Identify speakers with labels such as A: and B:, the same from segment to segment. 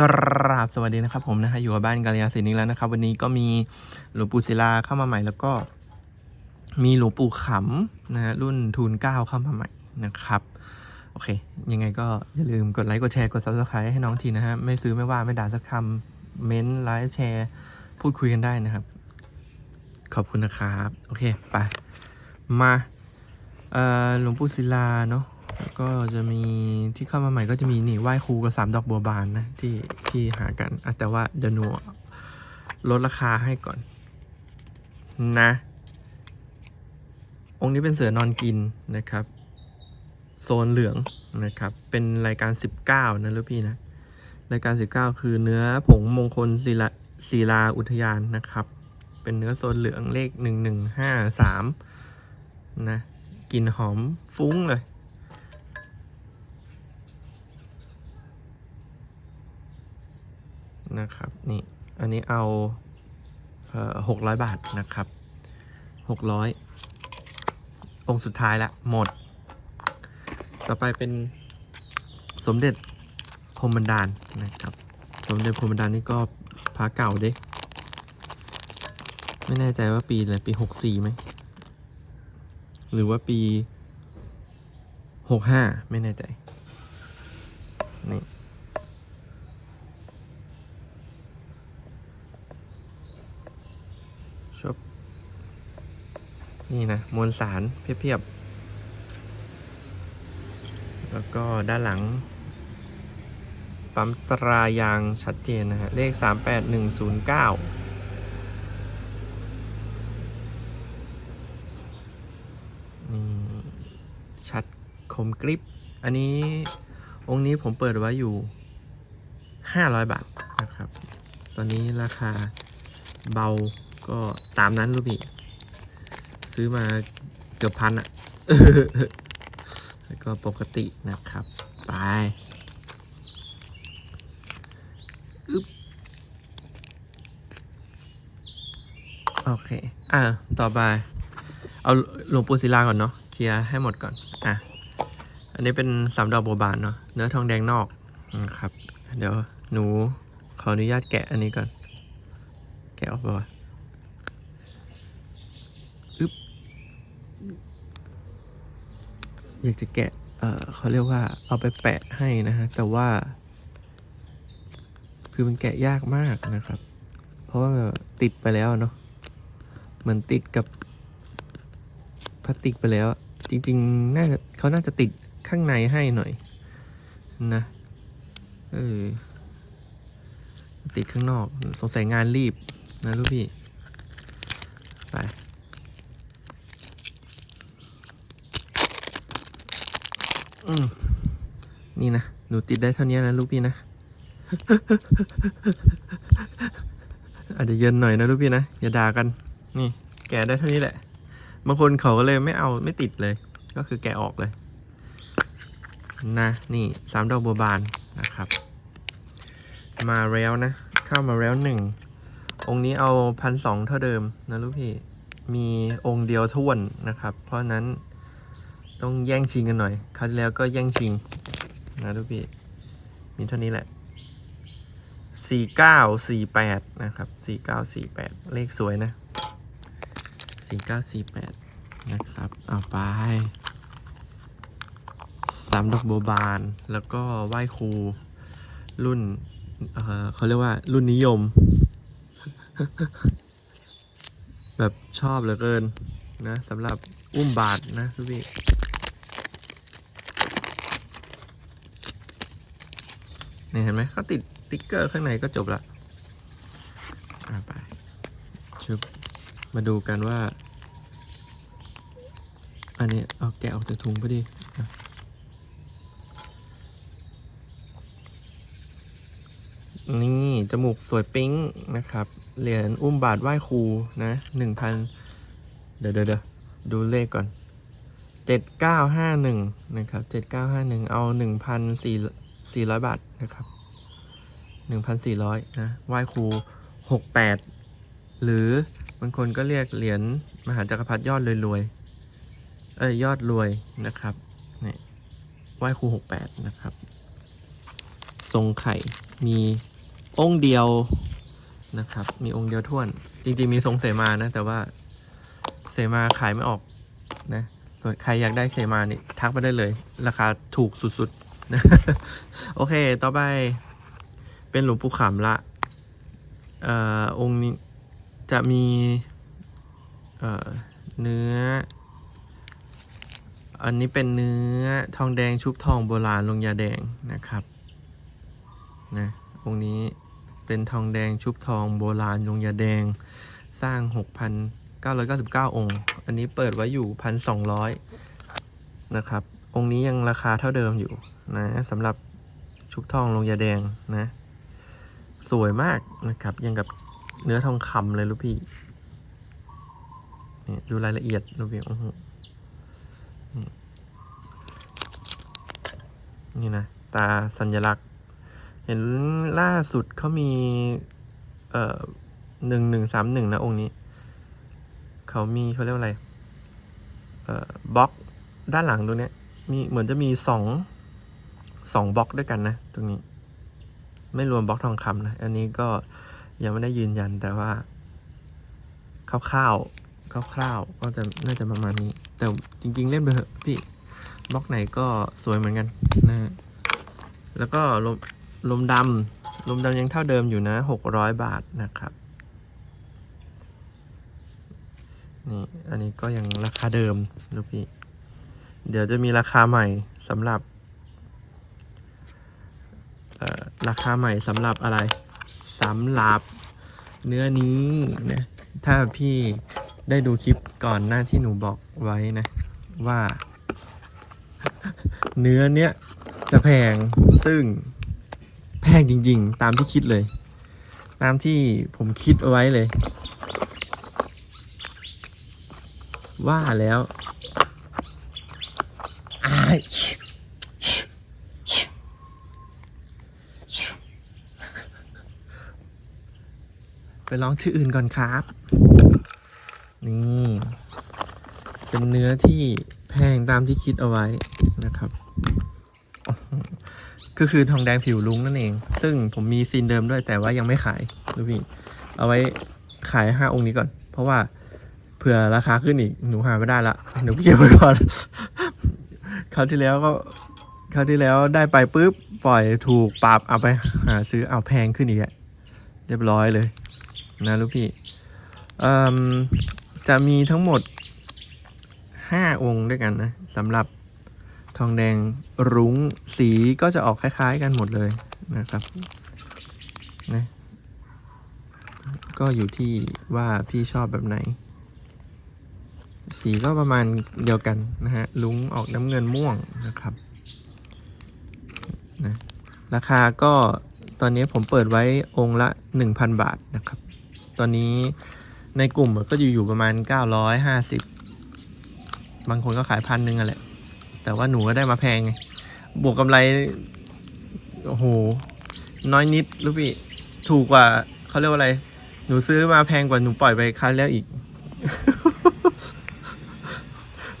A: กราบสวัสดีนะครับผมนะฮะอยู่กับบ้านกาลยาศิลป์อีกแล้วนะครับ วันนี้ก็มีหลวงปู่ศิลาเข้ามาใหม่แล้วก็ มีหลวงปู่ขำนะฮะรุ่นทูลเก้าเข้ามาใหม่นะครับ โอเค ยังไงก็อย่าลืมกดไลค์กดแชร์กด subscribe ให้น้องทีนะฮะไม่ซื้อไม่ว่าไม่ด่าสักคำเม้นไลค์แชร์ พูดคุยกันได้นะครับ ขอบคุณนะครับ โอเค ไป มาหลวงปู่ศิลาเนาะ แล้วก็จะมีที่เข้ามาใหม่ก็จะมีนี่ไหว้ครูกับสามดอกบัวบานนะที่ที่หากันอะแต่ว่าเดี๋ยวหนูลดราคาให้ก่อน นะ องค์นี้เป็นเสือนอนกินนะครับ โซนเหลืองนะครับ เป็นรายการ 19 นะลูกพี่นะ รายการ 19 คือเนื้อผงมงคลศิลาศิลาอุทยานนะครับ เป็นเนื้อโซนเหลืองเลข 1153นะกลิ่นหอมฟุ้งเลย นะครับนี่อันนี้เอาหกร้อยบาทนะครับหกร้อยองค์สุดท้ายละหมด ต่อไปเป็นสมเด็จพรมบันดาลนะครับ สมเด็จพรมบันดาลนี่ก็พระเก่าเด้ไม่แน่ใจว่าปีอะไรปีหกสี่ไหมหรือว่าปีหกห้าไม่แน่ใจนี่ ชอบนี่นะ มวลสารเพียบๆ แล้วก็ด้านหลัง ปั๊มตรายางชัดเจนนะฮะ เลข 38109นี่ชัดคมกริบ อันนี้องค์นี้ผมเปิดไว้อยู่ 500 บาทนะครับ ตอนนี้ราคาเบา ก็ตามนั้นลูกพี่ซื้อมาเกือบพันอะแล้วก็ปกตินะครับ ไปอึ๊บโอเค อะ ต่อไป เอาหลวงปู่ศิลาก่อนเนาะเคลียร์ให้หมดก่อน อะ อันนี้เป็นสามดอกบัวบานเนาะเนื้อทองแดงนอกนะครับ เดี๋ยวหนูขออนุญาตแกะอันนี้ก่อน แกะออกไปว อยากจะแกะ เออเขาเรียกว่าเอาไปแปะให้นะฮะ แต่ว่า คือมันแกะยากมากนะครับ เพราะว่าติดไปแล้วเนาะเหมือนติดกับพลาสติกไปแล้ว จริงๆ น่าจะเขาน่าจะติดข้างในให้หน่อยนะเออติดข้างนอก สงสัยงานรีบนะลูกพี่ ไป อืมนี่นะ หนูติดได้เท่านี้นะลูกพี่นะ อาจจะเยินหน่อยนะลูกพี่นะ อย่าด่ากัน นี่ แกะได้เท่านี้แหละ บางคนเขาก็เลยไม่เอาไม่ติดเลย ก็คือแกะออกเลย นะ นี่สามดอกบัวบานนะครับ มาแล้วนะ เข้ามาแล้วหนึ่ง องค์นี้เอาพันสองเท่าเดิมนะลูกพี่ มีองค์เดียวท้วนนะครับ เพราะนั้น ต้องแย่งชิงกันหน่อย คราวที่แล้วก็แย่งชิงนะทุกพี่ มีเท่านี้แหละสี่เก้าสี่แปดนะครับสี่เก้าสี่แปดเลขสวยนะสี่เก้าสี่แปดนะครับ เอาไปสามดอกโบบาน แล้วก็ไหว้ครู รุ่นเเขาเรียกว่ารุ่นนิยม แบบชอบเหลือเกินนะสำหรับอุ้มบาทนะทุกพี่ นี่เห็นไหมเขาติดติ๊กเกอร์ข้างในก็จบละไปชุบมาดูกันว่า อันนี้เอาแกะออกจากถุงพอดีนี่จมูกสวยปิ๊งนะครับ เหรียญอุ้มบาทไหว้ครูนะหนึ่งพันเดี๋ยวเดี๋ยวเดี๋ยวดูเลขก่อนเจ็ดเก้าห้าหนึ่งนะครับเจ็ดเก้าห้าหนึ่งเอาหนึ่งพันสี่ สี่ร้อยบาทนะครับหนึ่งพันสี่ร้อยนะไหว้ครูหกแปดหรือบางคนก็เรียกเหรียญมหาจักรพรรดิยอดรวยๆเอ้ยยอดรวยนะครับนี่ไหว้ครูหกแปดนะครับ ทรงไข่มีองค์เดียวนะครับ มีองค์เดียวท่วน จริงๆมีทรงเสมานะ แต่ว่าเสมาขายไม่ออกนะส่วนใครอยากได้เสมานี่ทักมาได้เลย ราคาถูกสุด โอเค ต่อไปเป็นหลวงปู่ขำละเอ่อองค์นี้จะมีเอ่อเนื้อ อันนี้เป็นเนื้อทองแดงชุบทองโบราณลงยาแดงนะครับนะองค์นี้เป็นทองแดงชุบทองโบราณลงยาแดงสร้าง 6,999 องค์ อันนี้เปิดไว้อยู่ 1,200 นะครับ องค์นี้ยังราคาเท่าเดิมอยู่นะสำหรับชุบทองลงยาแดงนะ สวยมากนะครับ ยังกับเนื้อทองคำเลยลูกพี่นี่ดูรายละเอียดลูกพี่โอ้โหนี่นะ ตาสัญลักษณ์ เห็นล่าสุดเขามี เอ่อหนึ่งหนึ่งสามหนึ่งนะองค์นี้ เขามีเขาเรียกว่าอะไร เอ่อบล็อกด้านหลังตรงเนี้ย มีเหมือนจะมีสองสองบล็อกด้วยกันนะ ตรงนี้ ไม่รวมบล็อกทองคำนะ อันนี้ก็ยังไม่ได้ยืนยันแต่ว่าคร่าวๆคร่าวๆก็จะน่าจะประมาณนี้ แต่จริง ๆ เล่นไปเถอะพี่บล็อกไหนก็สวยเหมือนกันนะ แล้วก็ลมลมดำลมดำยังเท่าเดิมอยู่นะหกร้อยบาทนะครับนี่อันนี้ก็ยังราคาเดิมลูกพี่ เดี๋ยวจะมีราคาใหม่สำหรับราคาใหม่สำหรับอะไรสำหรับเนื้อนี้นะถ้าพี่ได้ดูคลิปก่อนหน้าที่หนูบอกไว้นะ ว่า เนื้อเนี้ยจะแพงซึ่งแพงจริง ๆ ตามที่คิดเลย ตามที่ผมคิดเอาไว้เลย ว่าแล้ว อ้ไปลองที่อื่นก่อนครับ นี่ เป็นเนื้อที่แพงตามที่คิดเอาไว้นะครับ ก็คือทองแดงผิวลุ้งนั่นเอง ซึ่งผมมีซีนเดิมด้วยแต่ว่ายังไม่ขายดูพี่ เอาไว้ขายห้าองค์นี้ก่อน เพราะว่าเผื่อราคาขึ้นอีก หนูหาไม่ได้ละ หนูเก็บไว้ก่อน ราวที่แล้วก็คราวที่แล้วได้ไปปุ๊บปล่อยถูกปรับเอาไปหาซื้อเอาแพงขึ้นอีกอะเรียบร้อยเลยนะลูกพี่จะมีทั้งหมดห้าองค์ด้วยกันนะสำหรับทองแดงรุ้งสีก็จะออกคล้ายๆกันหมดเลยนะครับนะก็อยู่ที่ว่าพี่ชอบแบบไหน สีก็ประมาณเดียวกันนะฮะ ลุงออกน้ำเงินม่วงนะครับนะราคาก็ตอนนี้ผมเปิดไว้องค์ละ 1,000 บาทนะครับ ตอนนี้ในกลุ่มก็อยู่อยู่ประมาณ 950 บางคนก็ขายพันหนึ่งอะแหละ แต่ว่าหนูก็ได้มาแพงไง บวกกำไร โอ้โห น้อยนิดลูกพี่ ถูกกว่าเขาเรียกว่าอะไร หนูซื้อมาแพงกว่าหนูปล่อยไปครั้งแล้วอีก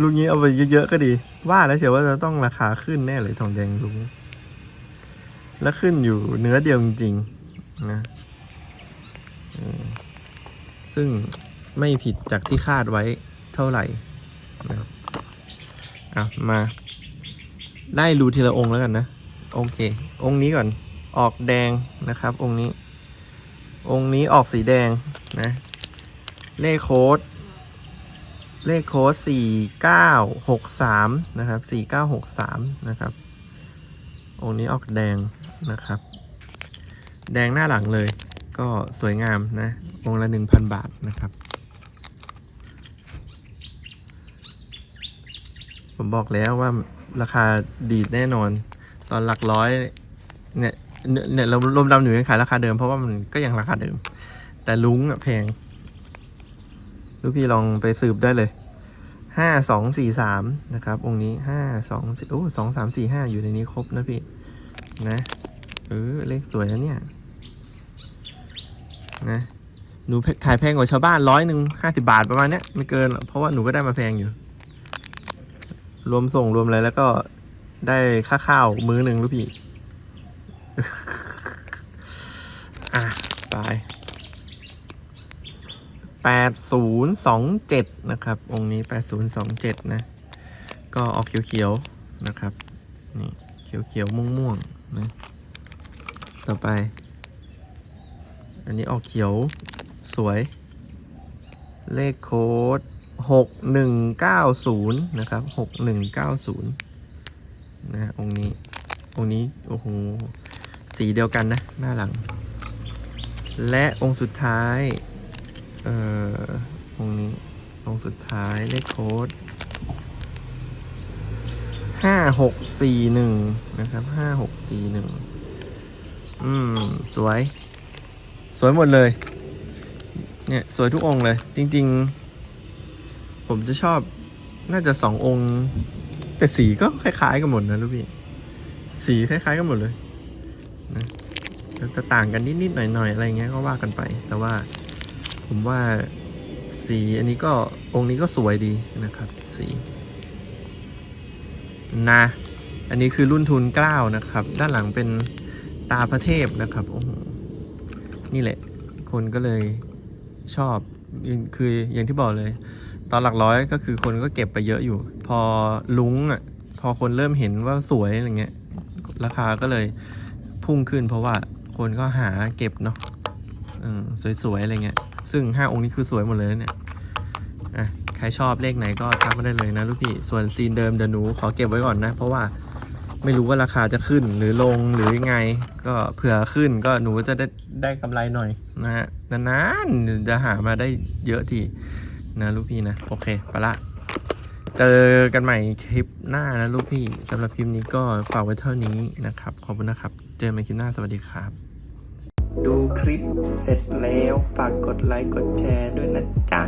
A: ลุงนี้เอาไปเยอะๆก็ดี ว่าแล้วเชียวว่าจะต้องราคาขึ้นแน่เลยทองแดงลุงแล้วขึ้นอยู่เนื้อเดียวจริงๆนะซึ่งไม่ผิดจากที่คาดไว้เท่าไหร่นะครับอะมาไล่ดูทีละองค์แล้วกันนะ โอเค องค์นี้ก่อนออกแดงนะครับ องค์นี้ องค์นี้ออกสีแดงนะ เลขโค้ด เลขโค้ดสี่เก้าหกสามนะครับสี่เก้าหกสามนะครับ องค์นี้ออกแดงนะครับ แดงหน้าหลังเลย ก็สวยงามนะ องค์ละหนึ่งพันบาทนะครับ ผมบอกแล้วว่าราคาดีดแน่นอน ตอนหลักร้อยเนี่ยเนี่ยเรารวมดำหนูยังขายราคาเดิมเพราะว่ามันก็ยังราคาเดิม แต่ลุงอะแพง ลูกพี่ลองไปสืบได้เลยห้าสองสี่สามนะครับ องค์นี้ห้าสองสี่โอ้สองสามสี่ห้าอยู่ในนี้ครบนะพี่ นะเออเลขสวยนะเนี่ย นะหนูขายแพงกว่าชาวบ้านร้อยหนึ่งห้าสิบาทประมาณเนี้ยไม่เกินหรอกเพราะว่าหนูก็ได้มาแพงอยู่ รวมส่งรวมอะไรแล้วก็ได้ค่าข้าวมื้อหนึ่งลูกพี่ อะไปแปดศูนย์ สองเจ็ดนะครับ องค์นี้แปดศูนย์สองเจ็ดนะ ก็ออกเขียวๆ นะครับ นี่ เขียวๆ ม่วงๆ นะ ต่อไป อันนี้ออกเขียวสวย เลขโค้ดหกหนึ่งเก้าศูนย์นะครับหกหนึ่งเก้าศูนย์นะฮะองค์นี้ องค์นี้ โอ้โห สีเดียวกันนะ หน้าหลัง และองค์สุดท้าย เอ่อองนี้องสุดท้ายเลขโค้ดห้าหกสี่หนึ่งนะครับห้าหกสี่หนึ่งอืม สวย สวยหมดเลย เนี่ย สวยทุกองค์เลย จริง ๆ ผมจะชอบน่าจะสององค์ แต่สีก็คล้ายๆกันหมดนะลูกพี่ สีคล้ายๆกันหมดเลยนะจะต่างกันนิดๆหน่อยๆ อะไรเงี้ยก็ว่ากันไป แต่ว่า ผมว่าสีอันนี้ก็องค์นี้ก็สวยดีนะครับ สีนะอันนี้คือรุ่นทุนเกล้านะครับ ด้านหลังเป็นตาพระเทพนะครับโอ้โหนี่แหละ คนก็เลยชอบคืออย่างที่บอกเลย ตอนหลักร้อยก็คือคนก็เก็บไปเยอะอยู่ พอลุงอะพอคนเริ่มเห็นว่าสวยอะไรเงี้ย ราคาก็เลยพุ่งขึ้นเพราะว่าคนก็หาเก็บเนาะอืมสวยๆอะไรเงี้ย ซึ่งห้าองค์นี้คือสวยหมดเลยเนี่ยอะใครชอบเลขไหนก็ทักมาได้เลยนะลูกพี่ ส่วนซีนเดิมเดี๋ยวหนูขอเก็บไว้ก่อนนะ เพราะว่าไม่รู้ว่าราคาจะขึ้นหรือลงหรือยังไง ก็เผื่อขึ้นก็หนูจะได้ได้กำไรหน่อยนะฮะนานๆจะหามาได้เยอะทีนะลูกพี่นะ โอเคไปละเจอกันใหม่คลิปหน้านะลูกพี่สำหรับคลิปนี้ก็ฝากไว้เท่านี้นะครับ ขอบคุณนะครับ เจอกันใหม่คลิปหน้าสวัสดีครับ ดูคลิปเสร็จแล้วฝากกดไลค์กดแชร์ด้วยนะจ๊ะ